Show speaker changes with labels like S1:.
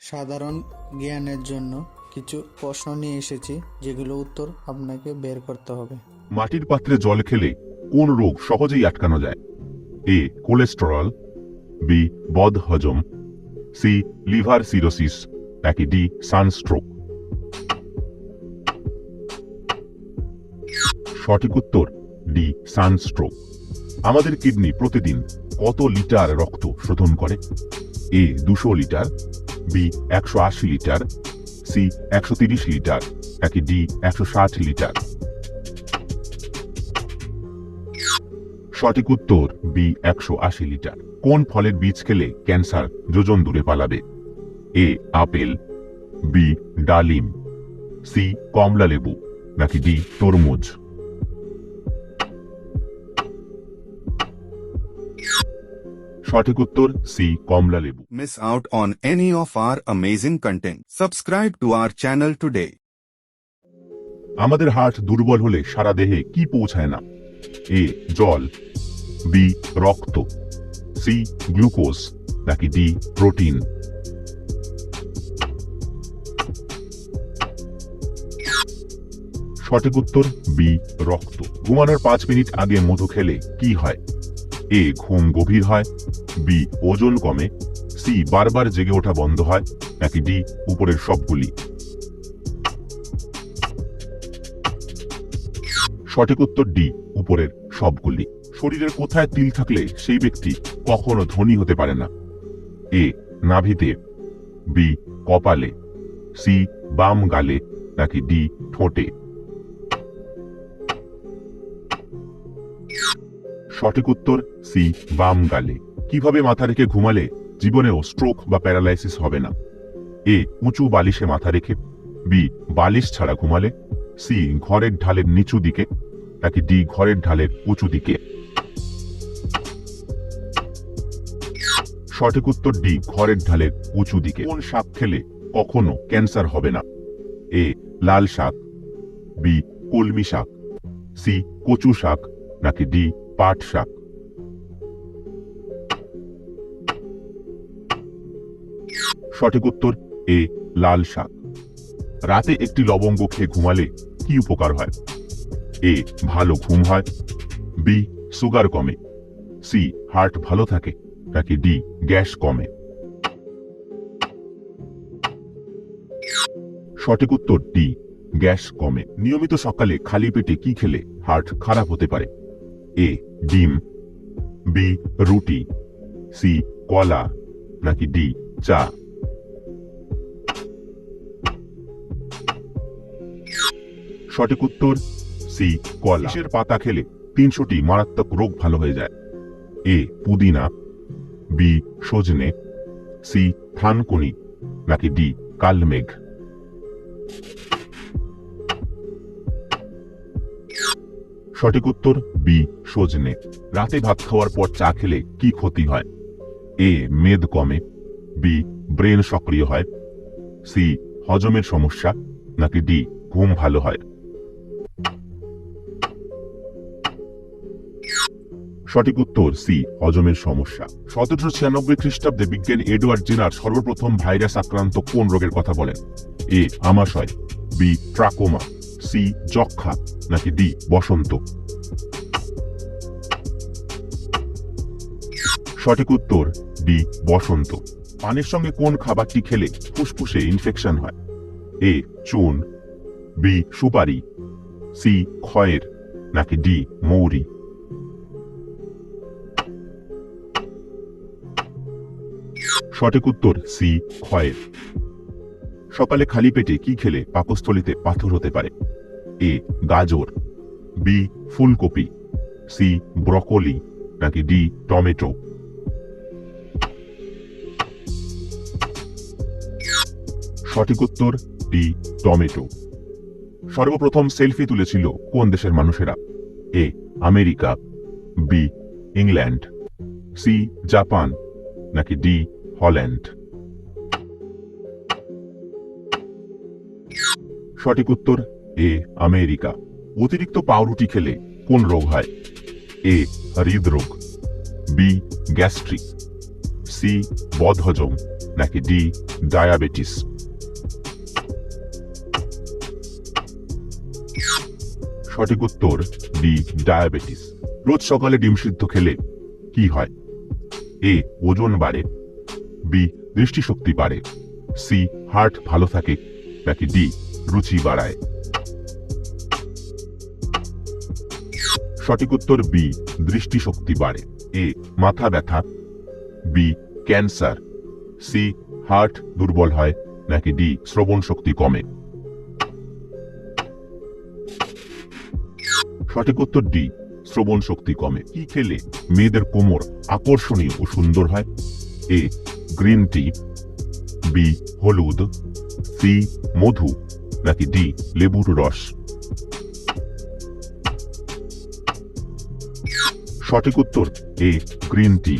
S1: সাধারণ জ্ঞানের জন্য কিছু প্রশ্ন নিয়ে এসেছি, যেগুলো উত্তর আপনাকে বের করতে হবে।
S2: মাটির পাত্রে জল খেলে কোন রোগ সহজেই আটকানো যায়? এ, কোলেস্টেরল, বি, বদ হজম, সি, লিভার সিরোসিস, নাকি ডি, সানস্ট্রোক? সঠিক উত্তর, ডি, সানস্ট্রোক। আমাদের কিডনি প্রতিদিন কত লিটার রক্ত শোধন করে? এ, দুশো লিটার বি একশো আশি লিটার। সি একশো তিরিশ লিটার। নাকি ডি একশো ষাট লিটার। সঠিক উত্তর বি একশো আশি লিটার। কোন ফলের বীজ খেলে ক্যান্সার যোজন দূরে পালাবে? A apple. বি ডালিম। সি কমলা লেবু। নাকি ডি তরমুজ। সঠিক উত্তর সি কমলা লেবু।
S3: Miss out on any of our amazing content. Subscribe to our channel today.
S2: আমাদের হার্ট দুর্বল হলে সারা দেহে কি পৌঁছায় না? এ জল বি রক্ত সি গ্লুকোজ নাকি ডি প্রোটিন। সঠিক উত্তর বি রক্ত। ঘুমানোর পাঁচ মিনিট আগে মধু খেলে কি হয়? এ ঘুম গভীর হয়। বি ওজন কমে। সি বারবার জেগে ওঠা বন্ধ হয়। নাকি ডি উপরের সবগুলি। সঠিক উত্তর ডি উপরের সবগুলি। শরীরের কোথায় তিল থাকলে সেই ব্যক্তি কখনো ধনী হতে পারে না। এ নাভিতে। বি কপালে। সি বাম গালে। নাকি ডি ঠোঁটে। সঠিক উত্তর সি বাম গালে। কীভাবে মাথা রেখে ঘুমালে জীবনেও স্ট্রোক বা প্যারালাইসিস হবে না? এ, উঁচু বালিশে মাথা রেখে, বি, বালিশ ছাড়া ঘুমালে, সি, ঘরের ঢালের নিচু দিকে, নাকি ডি, ঘরের ঢালের উঁচু দিকে? সঠিক উত্তর ডি, ঘরের ঢালের উঁচু দিকে। কোন শাক খেলে কখনো ক্যান্সার হবে না? এ, লাল শাক, বি, কলমি শাক, সি, কচু শাক, নাকি ডি, পাট শাক? সঠিক উত্তর, এ, লাল শাক। রাতে একটি লবঙ্গ খেয়ে ঘুমালে কি উপকার হয়? এ, ভালো ঘুম হয়। বি, সুগার কমে। সি, হার্ট ভালো থাকে। নাকি ডি, গ্যাস কমে। সঠিক উত্তর ডি, গ্যাস কমে। নিয়মিত সকালে খালি পেটে কি খেলে হার্ট খারাপ হতে পারে? এ, ডিম। বি, রুটি। সি, কলা। নাকি ডি, চা। সঠিক উত্তর সি কলা। কিসের পাতা খেলে তিনশোটি মারাত্মক রোগ ভালো হয়ে যায়? এ পুদিনা। বি সজনে। সি থানকুনি। নাকি ডি কালমেঘ? সঠিক উত্তর বি সজনে। রাতে ভাত খাওয়ার পর চা খেলে কি ক্ষতি হয়? এ মেদ কমে। বি ব্রেন সক্রিয় হয়। সি হজমের সমস্যা। নাকি ডি ঘুম ভালো হয়? সঠিক উত্তর সি, হজমের সমস্যা। সতেরোশো ছিয়ানব্বই খ্রিস্টাব্দে বিজ্ঞানী এডওয়ার্ড জেনার সর্বপ্রথম ভাইরাস আক্রান্ত কোন রোগের কথা বলেন? এ, আমাশয়, বি, ট্রাকোমা, সি যক্ষা নাকি ডি, বসন্ত? সঠিক উত্তর, ডি, বসন্ত। পানির সঙ্গে কোন খাবারটি খেলে ফুসফুসে ইনফেকশন হয়? এ, চুন, বি, সুপারি, সি খয়ের নাকি ডি, মৌরি? সঠিক উত্তর সি ক্ষয়ের। সকালে খালি পেটে কি খেলে পাকস্থলিতে পাথর হতে পারে? এ গাজর। বি ফুলকপি। C broccoli. নাকি ডি টমেটো। সঠিক উত্তর ডি টমেটো। সর্বপ্রথম সেলফি তুলেছিল কোন দেশের মানুষেরা? A America. B England. C Japan. নাকি ডি হল্যান্ড সঠিক উত্তর, এ, আমেরিকা। অতিরিক্ত পাউরুটি খেলে কোন রোগ হয়? এ, হৃদরোগ। B, gastric. সি, বদহজম। নাকি ডি, ডায়াবেটিস। সঠিক উত্তর, ডি, ডায়াবেটিস। রোজ সকালে ডিম সিদ্ধ খেলে কি হয়? এ, ওজন বাড়ে। বি, দৃষ্টিশক্তি বাড়ে। সি, হার্ট ভালো থাকে। নাকি ডি, রুচি বাড়ায়। সঠিক উত্তর বি, দৃষ্টিশক্তি বাড়ে। এ, মাথা ব্যথা। B, cancer. সি, হার্ট দুর্বল হয়। নাকি ডি, শ্রবণ শক্তি কমে। সঠিক উত্তর ডি, শ্রবণ শক্তি কমে। কি খেলে? মেয়েদের কোমর আকর্ষণীয় ও সুন্দর হয়। এ গ্রিন টি বি হলুদ সি মধু, নাকি ডি লেবুর রস? সঠিক উত্তর এ গ্রিন টি।